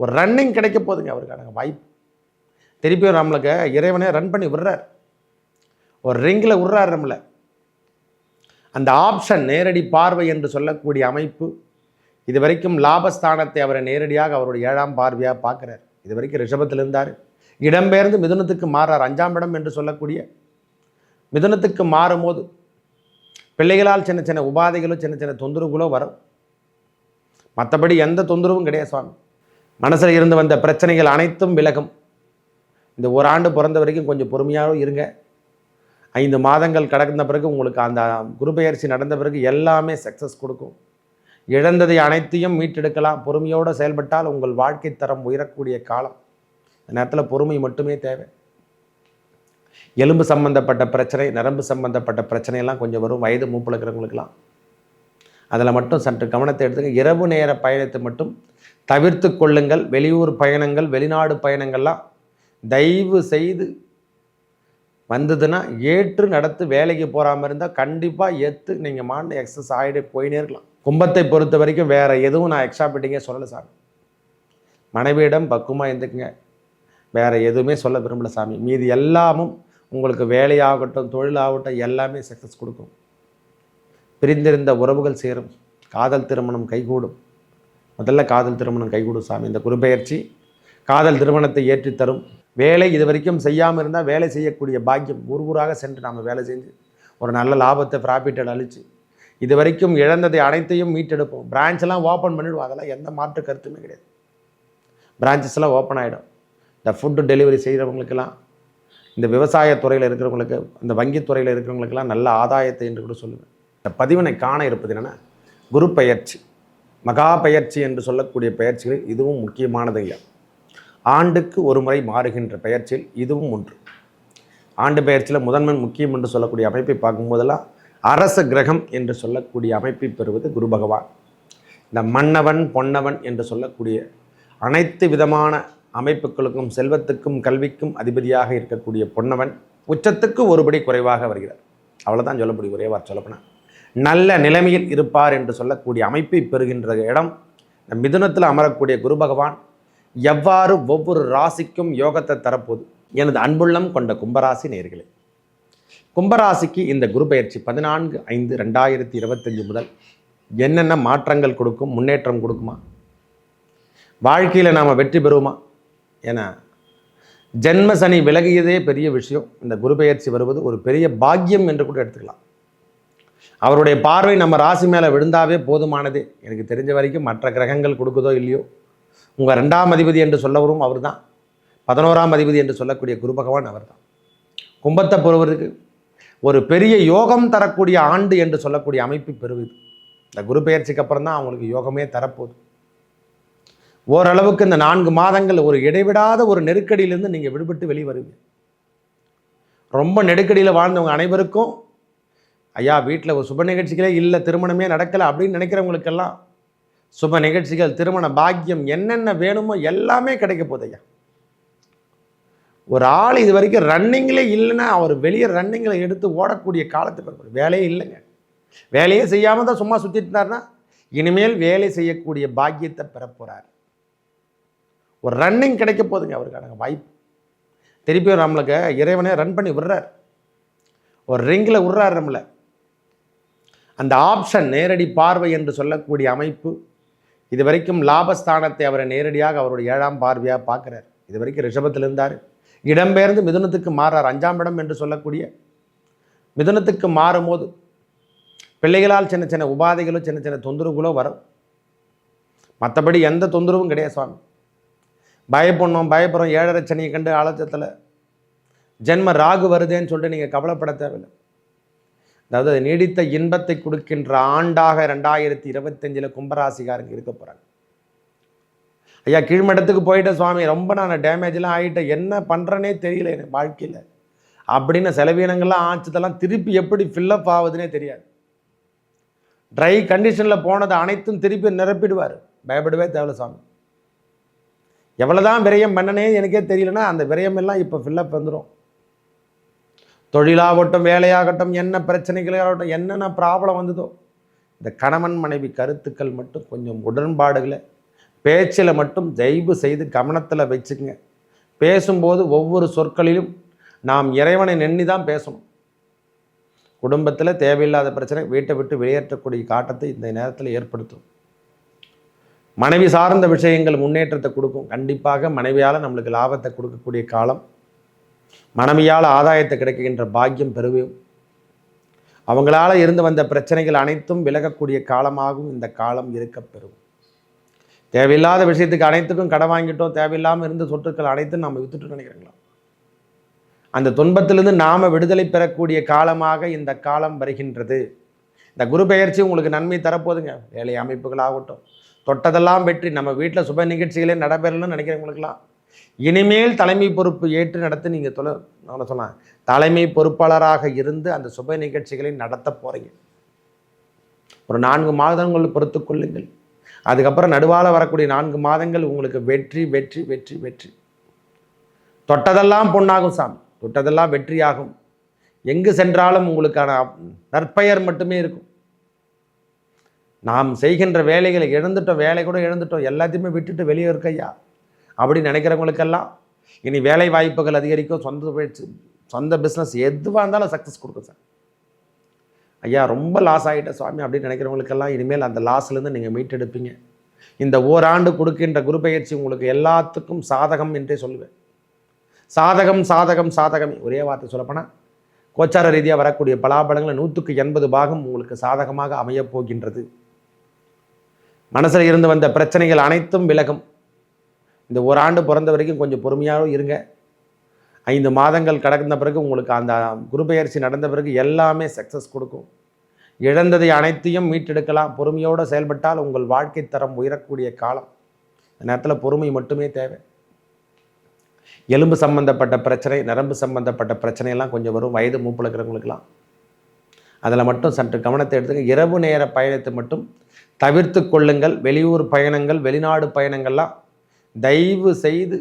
ஒரு ரன்னிங் கிடைக்க போதுங்க அவருக்கான வாய்ப்பு திருப்பியும் நம்மளுக்கு இறைவனே ரன் பண்ணி விடுறார். ஒரு ரிங்கில் விடுறார் நம்மளை. அந்த ஆப்ஷன் நேரடி பார்வை என்று சொல்லக்கூடிய அமைப்பு இது வரைக்கும் லாபஸ்தானத்தை அவரை நேரடியாக அவருடைய ஏழாம் பார்வையாக பார்க்குறார். இது வரைக்கும் ரிஷபத்தில் இருந்தார். இடம்பெயர்ந்து மிதுனத்துக்கு மாறார். அஞ்சாம் இடம் என்று சொல்லக்கூடிய மிதுனத்துக்கு மாறும்போது பிள்ளைகளால் சின்ன சின்ன உபாதைகளோ சின்ன சின்ன தொந்தரவுகளோ வரும். மற்றபடி எந்த தொந்தரவும் கிடையாது சுவாமி. மனசில் இருந்து வந்த பிரச்சனைகள் அனைத்தும் விலகும். இந்த ஒரு ஆண்டு பிறந்த வரைக்கும் கொஞ்சம் பொறுமையாகவும் இருங்க. ஐந்து மாதங்கள் கடந்த பிறகு உங்களுக்கு அந்த குருபெயர்ச்சி நடந்த பிறகு எல்லாமே சக்ஸஸ் கொடுக்கும். இழந்ததை அனைத்தையும் மீட்டெடுக்கலாம். பொறுமையோடு செயல்பட்டால் உங்கள் வாழ்க்கை தரம் உயரக்கூடிய காலம். இந்த நேரத்தில் பொறுமை மட்டுமே தேவை. எலும்பு சம்பந்தப்பட்ட பிரச்சனை நரம்பு சம்பந்தப்பட்ட பிரச்சனையெல்லாம் கொஞ்சம் வரும். வயது மூப்பில் இருக்கிறவங்களுக்கெல்லாம். அதில் மட்டும் சற்று கவனத்தை எடுத்துக்க. இரவு நேர பயணத்தை மட்டும் தவிர்த்து கொள்ளுங்கள். வெளியூர் பயணங்கள் வெளிநாடு பயணங்கள்லாம் தயவு செய்து வந்ததுன்னா ஏற்று நடத்து வேலைக்கு போகாமல் இருந்தால் கண்டிப்பாக ஏற்று நீங்கள் மாண்டு எக்ஸஸ் ஆகிட்டு போயினே இருக்கலாம். கும்பத்தை பொறுத்த வரைக்கும் வேறு எதுவும் நான் எக்ஸ்ட்ரா பிட்டிங்கே சொல்லலை சாமி. மனைவியிடம் பக்குவமாக இருந்துக்குங்க. வேறு எதுவுமே சொல்ல விரும்பல சாமி. மீதி எல்லாமும் உங்களுக்கு வேலையாகட்டும் தொழிலாகட்டும் எல்லாமே சக்ஸஸ் கொடுக்கும். பிரிந்திருந்த உறவுகள் சேரும். காதல் திருமணம் கைகூடும். முதல்ல காதல் திருமணம் கைகூடும் சாமி இந்த குருபெயர்ச்சி. காதல் திருமணத்தை ஏற்றி தரும். வேலை இது வரைக்கும் செய்யாமல் இருந்தால் வேலை செய்யக்கூடிய பாக்கியம் ஊர் ஊராக சென்று நாம் வேலை செஞ்சு ஒரு நல்ல லாபத்தை ப்ராஃபிட்டட் அழிச்சு இது வரைக்கும் இழந்ததை அனைத்தையும் மீட்டெடுப்போம். பிரான்ச்செல்லாம் ஓப்பன் பண்ணிவிடுவோம் அதெல்லாம் எந்த மாற்று கருத்துமே கிடையாது. பிரான்ச்சஸ்லாம் ஓப்பன் ஆகிடும் இந்த ஃபுட்டு டெலிவரி செய்கிறவங்களுக்கெல்லாம் இந்த விவசாயத்துறையில் இருக்கிறவங்களுக்கு இந்த வங்கித் துறையில் இருக்கிறவங்களுக்கெல்லாம் நல்ல ஆதாயத்தை என்று கூட சொல்லுவேன். இந்த பதிவினை காண இருப்பது என்னென்னா குரு பயிற்சி மகா பெயர்ச்சி என்று சொல்லக்கூடிய பெயர்ச்சிகள் இதுவும் முக்கியமானது ஐயா ஆண்டுக்கு ஒரு முறை மாறுகின்ற பெயர்ச்சியில் இதுவும் ஒன்று. ஆண்டு பெயர்ச்சியில் முதன்மை முக்கியம் என்று சொல்லக்கூடிய அமைப்பை பார்க்கும்போதெல்லாம் அரச கிரகம் என்று சொல்லக்கூடிய அமைப்பை பெறுவது குரு பகவான். இந்த மன்னவன் பொன்னவன் என்று சொல்லக்கூடிய அனைத்து விதமான அமைப்புகளுக்கும் செல்வத்துக்கும் கல்விக்கும் அதிபதியாக இருக்கக்கூடிய பொன்னவன் உச்சத்துக்கு ஒருபடி குறைவாக வருகிறார். அவ்வளோதான் சொல்லப்படி ஒரே வார் சொல்லப்போனால் நல்ல நிலைமையில் இருப்பார் என்று சொல்லக்கூடிய அமைப்பை பெறுகின்ற இடம். இந்த மிதுனத்தில் அமரக்கூடிய குரு பகவான் எவ்வாறு ஒவ்வொரு ராசிக்கும் யோகத்தை தரப்போது? எனது அன்புள்ளம் கொண்ட கும்பராசி நேர்களே கும்பராசிக்கு இந்த குரு பயிற்சி பதினான்கு ஐந்து ரெண்டாயிரத்தி இருபத்தஞ்சு முதல் என்னென்ன மாற்றங்கள் கொடுக்கும் முன்னேற்றம் கொடுக்குமா? வாழ்க்கையில் நாம் வெற்றி பெறுவோமா? என ஜென்ம சனி விலகியதே பெரிய விஷயம். இந்த குரு பெயர்ச்சி வருவது ஒரு பெரிய பாக்கியம் என்று கூட எடுத்துக்கலாம். அவருடைய பார்வை நம்ம ராசி மேலே விழுந்தாவே போதுமானது. எனக்கு தெரிஞ்ச வரைக்கும் மற்ற கிரகங்கள் கொடுக்குதோ இல்லையோ? உங்கள் ரெண்டாம் அதிபதி என்று சொல்லவரும் அவர் தான் பதினோராம் அதிபதி என்று சொல்லக்கூடிய குரு பகவான் அவர் தான் கும்பத்தை பொறுவருக்கு ஒரு பெரிய யோகம் தரக்கூடிய ஆண்டு என்று சொல்லக்கூடிய அமைப்பு பெறுவது. இந்த குரு பெயர்ச்சிக்கு அப்புறம் தான் அவங்களுக்கு யோகமே தரப்போகுது. ஓரளவுக்கு இந்த நான்கு மாதங்கள் ஒரு இடைவிடாத ஒரு நெருக்கடியிலிருந்து நீங்கள் விடுபட்டு வெளியே வருவீங்க ரொம்ப நெருக்கடியில் வாழ்ந்தவங்க அனைவருக்கும் ஐயா வீட்டில் ஒரு சுப நிகழ்ச்சிகளே இல்லை திருமணமே நடக்கலை அப்படின்னு நினைக்கிறவங்களுக்கெல்லாம் சுப நிகழ்ச்சிகள் திருமண பாக்கியம் என்னென்ன வேணுமோ எல்லாமே கிடைக்க போகுது ஐயா. ஒரு ஆள் இது வரைக்கும் ரன்னிங்லே இல்லைன்னா அவர் வெளியே ரன்னிங்கில் எடுத்து ஓடக்கூடிய காலத்துக்கு வேலையே இல்லைங்க. வேலையே செய்யாமல் தான் சும்மா சுற்றிட்டு இருந்தாருன்னா இனிமேல் வேலை செய்யக்கூடிய பாக்கியத்தை பெறப்போகிறார் ஒரு ரன்னிங் கிடைக்க போகுதுங்க அவருக்கான வாய்ப்பு. திருப்பியும் நம்மளுக்கு இறைவனே ரன் பண்ணி விடுறார். ஒரு ரிங்கில் விடுறார் நம்மளை. அந்த ஆப்ஷன் நேரடி பார்வை என்று சொல்லக்கூடிய அமைப்பு இது வரைக்கும் லாபஸ்தானத்தை அவரை நேரடியாக அவருடைய ஏழாம் பார்வையாக பார்க்குறார். இது வரைக்கும் ரிஷபத்தில் இருந்தார். இடம்பெயர்ந்து மிதுனத்துக்கு மாறார். அஞ்சாம் இடம் என்று சொல்லக்கூடிய மிதுனத்துக்கு மாறும்போது பிள்ளைகளால் சின்ன சின்ன உபாதைகளோ சின்ன சின்ன தொந்தரவுகளோ வரும். மற்றபடி எந்த தொந்தரவும் கிடையாது சுவாமி. பயப்படணும் பயப்படுறோம். ஏழரை சனியை கண்டு ஆலத்தத்தில் ஜென்ம ராகு வருதேன்னு சொல்லிட்டு நீங்கள் கவலைப்பட தேவையில்லை. அதாவது அது நீடித்த இன்பத்தை கொடுக்கின்ற ஆண்டாக ரெண்டாயிரத்தி இருபத்தஞ்சில் கும்பராசிக்காரங்க இருக்க போகிறாங்க ஐயா கீழ்மட்டத்துக்கு போயிட்டேன் சுவாமி ரொம்ப நான் டேமேஜ்லாம் ஆகிட்டேன் என்ன பண்ணுறேனே தெரியல எனக்கு வாழ்க்கையில். அப்படின்னு செலவீனங்கள்லாம் ஆச்சதெல்லாம் திருப்பி எப்படி ஃபில்லப் ஆகுதுன்னே தெரியாது. ட்ரை கண்டிஷனில் போனது அனைத்தும் திருப்பி நிரப்பிடுவார். பயப்படவே தேவையில்ல சாமி எவ்வளோதான் விரயம் பண்ணனே எனக்கே தெரியலனா அந்த விரயம் எல்லாம் இப்போ ஃபில்லப் வந்துடும் தொழிலாகட்டும் வேலையாகட்டும் என்ன பிரச்சனைகளாகட்டும் என்னென்ன ப்ராப்ளம் வந்ததோ இந்த கணவன் மனைவி கருத்துக்கள் மட்டும் கொஞ்சம் உடன்பாடுகளை பேச்சில் மட்டும் தயவு செய்து கவனத்தில் வச்சுக்கங்க. பேசும்போது ஒவ்வொரு சொற்களிலும் நாம் இறைவனை நெண்ணி தான் பேசணும். குடும்பத்தில் தேவையில்லாத பிரச்சனை வீட்டை விட்டு வெளியேற்றக்கூடிய காட்டத்தை இந்த நேரத்தில் ஏற்படுத்தும். மனைவி சார்ந்த விஷயங்கள் முன்னேற்றத்தை கொடுக்கும். கண்டிப்பாக மனைவியால் நம்மளுக்கு லாபத்தை கொடுக்கக்கூடிய காலம் மனமையால் ஆதாயத்தை கிடைக்கின்ற பாக்கியம் பெறுவோம் அவங்களால இருந்து வந்த பிரச்சனைகள் அனைத்தும் விலகக்கூடிய காலமாகவும் இந்த காலம் இருக்க பெறும். தேவையில்லாத விஷயத்துக்கு அனைத்துக்கும் கடன் வாங்கிட்டோம் தேவையில்லாமல் இருந்த சொத்துக்கள் அனைத்தும் நம்ம வித்துட்டு நினைக்கிறீங்களா? அந்த துன்பத்திலிருந்து நாம விடுதலை பெறக்கூடிய காலமாக இந்த காலம் வருகின்றது. இந்த குரு பெயர்ச்சி உங்களுக்கு நன்மை தரப்போதுங்க வேலை அமைப்புகள் ஆகட்டும் தொட்டதெல்லாம் வெற்றி. நம்ம வீட்டில் சுப நிகழ்ச்சிகளே நடைபெறணும்னு நினைக்கிறவங்களுக்குலாம் இனிமேல் தலைமை பொறுப்பு ஏற்று நடத்தி நீங்கள் தொலை நான் சொன்னேன் தலைமை பொறுப்பாளராக இருந்து அந்த சுப நிகழ்ச்சிகளை நடத்த போகிறீங்க ஒரு நான்கு மாதங்கள் பொறுத்து கொள்ளுங்கள். அதுக்கப்புறம் நடுவால் வரக்கூடிய நான்கு மாதங்கள் உங்களுக்கு வெற்றி வெற்றி வெற்றி வெற்றி. தொட்டதெல்லாம் பொன்னாகும் சாமி. தொட்டதெல்லாம் வெற்றியாகும். எங்கு சென்றாலும் உங்களுக்கான நற்பெயர் மட்டுமே இருக்கும். நாம் செய்கின்ற வேலைகளை இழந்துட்டோம் வேலை கூட இழந்துட்டோம் எல்லாத்தையுமே விட்டுட்டு வெளியே இருக்கையா அப்படின்னு நினைக்கிறவங்களுக்கெல்லாம் இனி வேலை வாய்ப்புகள் அதிகரிக்கும் சொந்த பயிற்சி சொந்த பிஸ்னஸ் எதுவாக இருந்தாலும் சக்ஸஸ் கொடுக்கும் சார். ஐயா ரொம்ப லாஸ் ஆகிட்ட சுவாமி அப்படின்னு நினைக்கிறவங்களுக்கெல்லாம் இனிமேல் அந்த லாஸ்லேருந்து நீங்கள் மீட்டெடுப்பீங்க. இந்த ஓராண்டு கொடுக்கின்ற குரு பயிற்சி உங்களுக்கு எல்லாத்துக்கும் சாதகம் என்றே சொல்லுவேன். சாதகம் சாதகம் சாதகம். ஒரே வார்த்தை சொல்லப்போனால் கோச்சார ரீதியாக வரக்கூடிய பலாபலங்களை நூற்றுக்கு எண்பது பாகம் உங்களுக்கு சாதகமாக அமையப் போகின்றது. மனசில் இருந்து வந்த பிரச்சனைகள் அனைத்தும் விலகும். இந்த ஒரு ஆண்டு பிறந்த வரைக்கும் கொஞ்சம் பொறுமையாகவும் இருங்க. ஐந்து மாதங்கள் கடந்த பிறகு உங்களுக்கு அந்த குருபெயர்ச்சி நடந்த பிறகு எல்லாமே சக்ஸஸ் கொடுக்கும். இழந்ததை அனைத்தையும் மீட்டெடுக்கலாம். பொறுமையோடு செயல்பட்டால் உங்கள் வாழ்க்கை தரம் உயரக்கூடிய காலம். இந்த நேரத்தில் பொறுமை மட்டுமே தேவை. எலும்பு சம்பந்தப்பட்ட பிரச்சனை நரம்பு சம்பந்தப்பட்ட பிரச்சனையெல்லாம் கொஞ்சம் வரும். வயது மூப்பில் இருக்கிறவங்களுக்கெல்லாம். அதில் மட்டும் சற்று கவனத்தை எடுத்துங்க இரவு நேர பயணத்தை மட்டும் தவிர்த்து கொள்ளுங்கள். வெளியூர் பயணங்கள் வெளிநாடு பயணங்கள்லாம் தயவு செய்து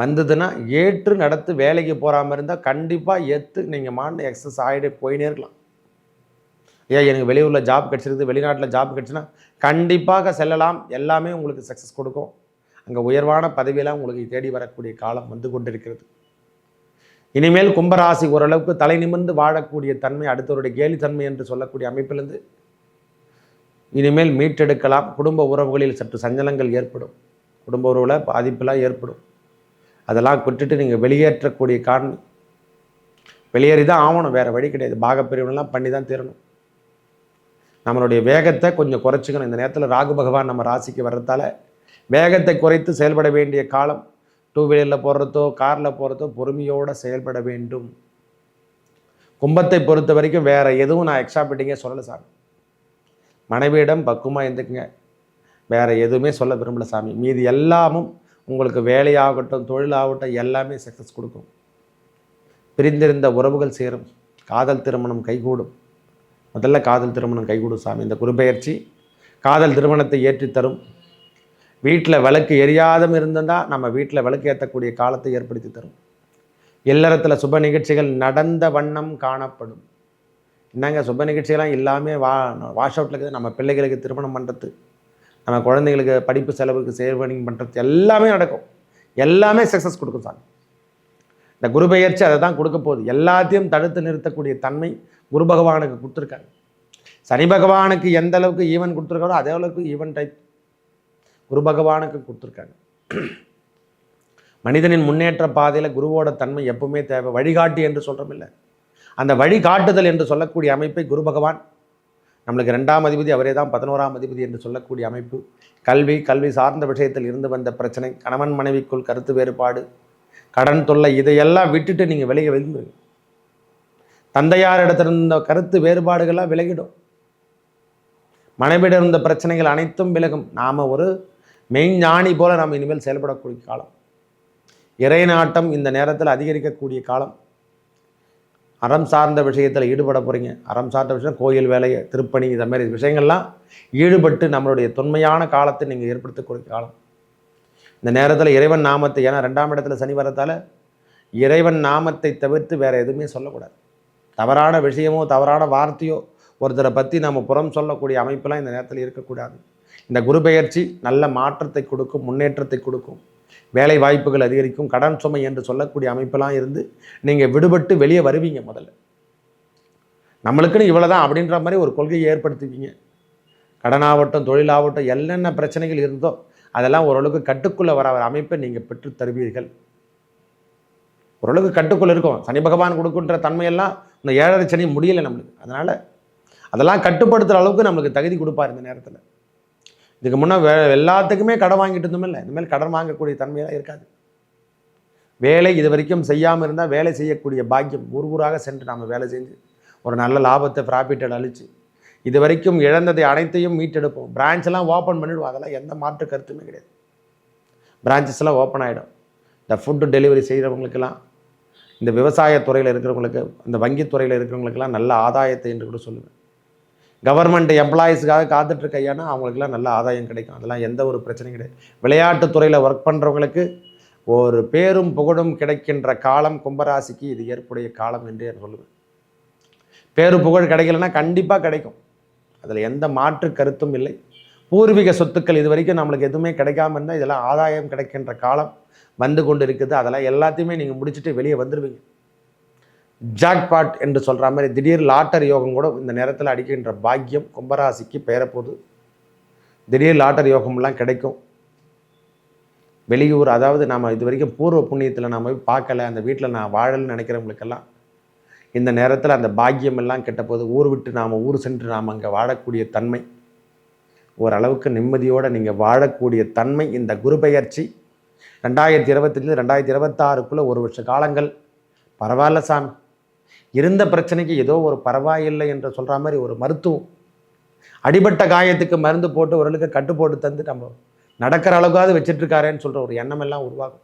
வந்ததுன்னா ஏற்று நடத்து வேலைக்கு போகாமல் இருந்தால் கண்டிப்பாக ஏற்று நீங்கள் மாண்டு எக்ஸஸ் ஆகிட்டு போயினே இருக்கலாம். ஏன் எனக்கு வெளியூரில் ஜாப் கிடச்சிருக்குது வெளிநாட்டில் ஜாப் கிடச்சுன்னா கண்டிப்பாக செல்லலாம். எல்லாமே உங்களுக்கு சக்ஸஸ் கொடுக்கும். அங்கே உயர்வான பதவியெல்லாம் உங்களுக்கு தேடி வரக்கூடிய காலம் வந்து கொண்டிருக்கிறது. இனிமேல் கும்பராசி ஓரளவுக்கு தலை நிமிர்ந்து வாழக்கூடிய தன்மை அடுத்தவருடைய கேலித்தன்மை என்று சொல்லக்கூடிய அமைப்பிலிருந்து இனிமேல் மீட்டெடுக்கலாம். குடும்ப உறவுகளில் சற்று சஞ்சலங்கள் ஏற்படும். குடும்ப உறவில் பாதிப்பெல்லாம் ஏற்படும். அதெல்லாம் விட்டுட்டு நீங்கள் வெளியேற்றக்கூடிய காரணம். வெளியேறி தான் ஆகணும் வேறு வழி கிடையாது. பாகப்பிரிவுலாம் பண்ணி தான் தீரணும். நம்மளுடைய வேகத்தை கொஞ்சம் குறைச்சிக்கணும். இந்த நேரத்தில் ராகு பகவான் நம்ம ராசிக்கு வர்றதால வேகத்தை குறைத்து செயல்பட வேண்டிய காலம். டூ வீலரில் போடுறதோ காரில் போகிறதோ பொறுமையோடு செயல்பட வேண்டும். கும்பத்தை பொறுத்த வரைக்கும் வேறு எதுவும் நான் எக்ஸ்ட்ரா பிட்டிங்கே சொல்லலை சார் மனைவியிடம் பக்குவமாக இருந்துக்குங்க. வேறு எதுவுமே சொல்ல விரும்பல சாமி. மீதி எல்லாமும் உங்களுக்கு வேலையாகட்டும் தொழிலாகட்டும் எல்லாமே சக்ஸஸ் கொடுக்கும். பிரிந்திருந்த உறவுகள் சேரும். காதல் திருமணம் கைகூடும். முதல்ல காதல் திருமணம் கைகூடும் சாமி. இந்த குருபெயர்ச்சி காதல் திருமணத்தை ஏற்றி தரும். வீட்டில் விளக்கு எரியாதம் இருந்திருந்தால் நம்ம வீட்டில் விளக்கு ஏற்றக்கூடிய காலத்தை ஏற்படுத்தி தரும். இல்லறத்தில் சுப நிகழ்ச்சிகள் நடந்த வண்ணம் காணப்படும். என்னங்க சுப நிகழ்ச்சிகள்லாம் இல்லாமல் வா வாஷ் அவுட்டில் இருக்குது. நம்ம பிள்ளைகளுக்கு திருமணம் பண்ணுறது நம்ம குழந்தைங்களுக்கு படிப்பு செலவுக்கு சேவனிங் பண்ணுறது எல்லாமே நடக்கும். எல்லாமே சக்ஸஸ் கொடுக்கும் சாமி. இந்த குரு பெயர்ச்சி அதை தான் கொடுக்க போகுது. எல்லாத்தையும் தடுத்து நிறுத்தக்கூடிய தன்மை குரு பகவானுக்கு கொடுத்துருக்காங்க சனி பகவானுக்கு எந்த அளவுக்கு ஈவன் கொடுத்துருக்காரோ அதே அளவுக்கு ஈவன் டைப் குரு பகவானுக்கு கொடுத்துருக்காங்க மனிதனின் முன்னேற்ற பாதையில் குருவோட தன்மை எப்பவுமே தேவை. வழிகாட்டி என்று சொல்கிறோம் இல்லை. அந்த வழிகாட்டுதல் என்று சொல்லக்கூடிய அமைப்பை குரு பகவான் நம்மளுக்கு ரெண்டாம் அதிபதி அவரே தான் பதினோராம் அதிபதி என்று சொல்லக்கூடிய அமைப்பு. கல்வி கல்வி சார்ந்த விஷயத்தில் இருந்து வந்த பிரச்சனை கணவன் மனைவிக்குள் கருத்து வேறுபாடு கடன் தொல்லை இதையெல்லாம் விட்டுட்டு நீங்கள் விலகி விழுந்துருங்க. தந்தையார் இருந்த கருத்து வேறுபாடுகளாக விலகிடும். மனைவிடம் இருந்த பிரச்சனைகள் அனைத்தும் விலகும். நாம் ஒரு மெய்ஞானி போல நாம் இனிமேல் செயல்படக்கூடிய காலம். இறை நாட்டம் இந்த நேரத்தில் அதிகரிக்கக்கூடிய காலம். அறம் சார்ந்த விஷயத்தில் ஈடுபட போகிறீங்க அறம் சார்ந்த விஷயம் கோயில் வேலை திருப்பணி இதை மாதிரி விஷயங்கள்லாம் ஈடுபட்டு நம்மளுடைய தொன்மையான காலத்தை நீங்கள் ஏற்படுத்தக்கூடிய காலம். இந்த நேரத்தில் இறைவன் நாமத்தை ஏன்னா ரெண்டாம் இடத்துல சனி வரத்தால் இறைவன் நாமத்தை தவிர்த்து வேறு எதுவுமே சொல்லக்கூடாது. தவறான விஷயமோ தவறான வார்த்தையோ ஒருத்தரை பற்றி நம்ம புறம் சொல்லக்கூடிய அமைப்பெல்லாம் இந்த நேரத்தில் இருக்கக்கூடாது. இந்த குரு பெயர்ச்சி நல்ல மாற்றத்தை கொடுக்கும் முன்னேற்றத்தை கொடுக்கும். வேலை வாய்ப்புகள் அதிகரிக்கும் கடன் சுமை என்று சொல்லக்கூடிய அமைப்பெல்லாம் இருந்து நீங்கள் விடுபட்டு வெளியே வருவீங்க முதல்ல. நம்மளுக்குன்னு இவ்வளோ தான் அப்படின்ற மாதிரி ஒரு கொள்கையை ஏற்படுத்துவீங்க கடனாகட்டும் தொழிலாகட்டும் என்னென்ன பிரச்சனைகள் இருந்தோ அதெல்லாம் ஓரளவுக்கு கட்டுக்குள்ளே வர அமைப்பை நீங்கள் பெற்று தருவீர்கள். ஓரளவுக்கு கட்டுக்குள்ளே இருக்கும். சனி பகவான் கொடுக்குன்ற தன்மையெல்லாம் இந்த ஏழரை சனி முடியலை நம்மளுக்கு. அதனால் அதெல்லாம் கட்டுப்படுத்துகிற அளவுக்கு நம்மளுக்கு தகுதி கொடுப்பார் இந்த நேரத்தில். இதுக்கு முன்னே வே எல்லாத்துக்குமே கடன் வாங்கிட்டு இருந்தோமில்ல இனிமேல் கடன் வாங்கக்கூடிய தன்மையெல்லாம் இருக்காது. வேலை இது வரைக்கும் செய்யாமல் இருந்தால் வேலை செய்யக்கூடிய பாக்கியம் ஊர் ஊராக சென்று நாம் வேலை செஞ்சு ஒரு நல்ல லாபத்தை ப்ராஃபிட்டை அழிச்சு இது வரைக்கும் இழந்ததை அனைத்தையும் மீட்டெடுப்போம். பிரான்ச்செல்லாம் ஓப்பன் பண்ணிவிடுவோம் அதெல்லாம் எந்த மாற்று கருத்துமே கிடையாது. பிரான்ச்சஸ்லாம் ஓப்பன் ஆகிடும் இந்த ஃபுட்டு டெலிவரி செய்கிறவங்களுக்கெல்லாம் இந்த விவசாயத்துறையில் இருக்கிறவங்களுக்கு இந்த வங்கித்துறையில் இருக்கிறவங்களுக்கெல்லாம் நல்ல ஆதாயத்தை என்று கூட சொல்லுவேன். கவர்மெண்ட் எம்ப்ளாயீஸ்க்காக காத்துட்ருக்க ஐயானா அவங்களுக்குலாம் நல்ல ஆதாயம் கிடைக்கும். அதெல்லாம் எந்த ஒரு பிரச்சனையும் கிடையாது. விளையாட்டுத் துறையில் ஒர்க் பண்ணுறவங்களுக்கு ஒரு பேரும் புகழும் கிடைக்கின்ற காலம் கும்பராசிக்கு இது ஏற்புடைய காலம் என்று நான் சொல்லுவேன். பேரு புகழ் கிடைக்கலன்னா கண்டிப்பாக கிடைக்கும். அதில் எந்த மாற்று கருத்தும் இல்லை. பூர்வீக சொத்துக்கள் இது வரைக்கும் நம்மளுக்கு எதுவுமே கிடைக்காம இருந்தால் இதெல்லாம் ஆதாயம் கிடைக்கின்ற காலம் வந்து கொண்டு இருக்குது அதெல்லாம் எல்லாத்தையுமே நீங்கள் முடிச்சுட்டு வெளியே வந்துடுவீங்க ஜாக்பாட் என்று சொல்கிற மாதிரி திடீர் லாட்டரி யோகம் கூட இந்த நேரத்தில் அடிக்கின்ற பாக்கியம் கும்பராசிக்கு பெயரப்போகுது. திடீர் லாட்டரி யோகம்லாம் கிடைக்கும். வெளியூர் அதாவது நாம் இது வரைக்கும் பூர்வ புண்ணியத்தில் நாம் போய் பார்க்கல அந்த வீட்டில் நான் வாழல்னு நினைக்கிறவங்களுக்கெல்லாம் இந்த நேரத்தில் அந்த பாக்கியம் எல்லாம் கெட்ட போது ஊர் விட்டு நாம் ஊர் சென்று நாம் அங்கே வாழக்கூடிய தன்மை ஓரளவுக்கு நிம்மதியோடு நீங்கள் வாழக்கூடிய தன்மை இந்த குரு பெயர்ச்சி ரெண்டாயிரத்தி இருபத்தஞ்சு ரெண்டாயிரத்தி இருபத்தாறுக்குள்ளே ஒரு வருஷ காலங்கள். பரவாயில்ல சாமி. இருந்த பிரச்சனைக்கு ஏதோ ஒரு பரவாயில்லை என்று சொல்கிற மாதிரி ஒரு மருத்துவம். அடிபட்ட காயத்துக்கு மருந்து போட்டு ஓரளவுக்கு கட்டு போட்டு தந்து நம்ம நடக்கிற அளவுக்காவது வச்சிட்ருக்காரேன்னு சொல்கிற ஒரு எண்ணம் எல்லாம் உருவாகும்.